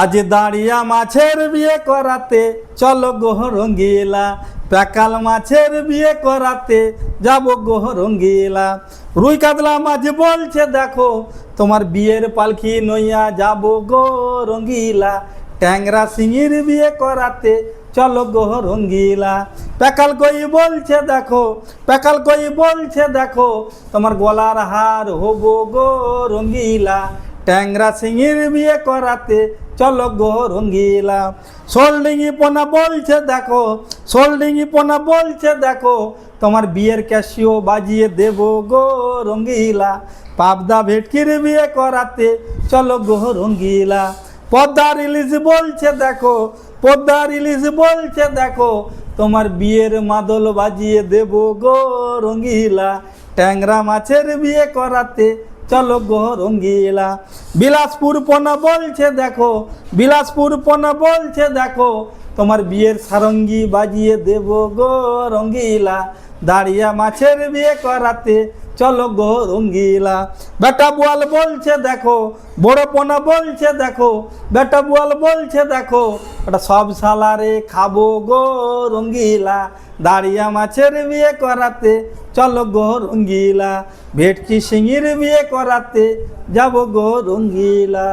আজ দাঁড়িয়া মাছের বিয়ে করাতে, চলো গোহ রঙ্গিলা প্যাকাল মাছের বিয়ে করাতে, যাব গোহ রঙ্গিলা রুই কাতলা মাছ বলছে, দেখো, তোমার বিয়ের পালকি নইয়া যাব গো রঙ্গিলা ট্যাংরা সিঙির বিয়ে করাতে, চলো গো রঙ্গিলা প্যাকাল কই বলছে, দেখো, প্যাকাল কই বলছে, দেখো, তোমার গলার হার হব গো রঙ্গিলা ট্যাংরা সিঙির বিয়ে করাতে চলো গো রঙ্গিলা সোলডিঙি পোনা বলছে দেখো সোলডিঙি পোনা বলছে দেখো, তোমার বিয়ের ক্যাশিও বাজিয়ে দেব গো রঙ্গিলা। পাবদা ভেটকির বিয়ে করাতে চলো গো রঙ্গিলা। পদ্মার ইলিশ বলছে দেখো পদ্মার ইলিশ বলছে দেখো, তোমার বিয়ের মাদল বাজিয়ে দেব গো রঙ্গিলা। ট্যাংরা মাছের বিয়ে করাতে চলো গো রঙ্গিলা বিলাসপুর পোনা বলছে দেখো, বিলাসপুর পোনা বলছে দেখো, তোমার বিয়ের সারঙ্গি বাজিয়ে দেব গো রঙ্গিলা। দাঁড়িয়া মাছের বিয়ে করাতে চলো গো রঙ্গিলা। বেটা বুয়াল বলছে দেখো, বড় পোনা বলছে দেখো, বেটা বুয়াল বলছে দেখো এটা সব সালারে খাব গো রঙ্গিলা। দাঁড়িয়া মাছের বিয়ে করাতে চলো গো রঙ্গিলা। ভেটকি সিঙির বিয়ে করাতে যাব গো রঙ্গিলা।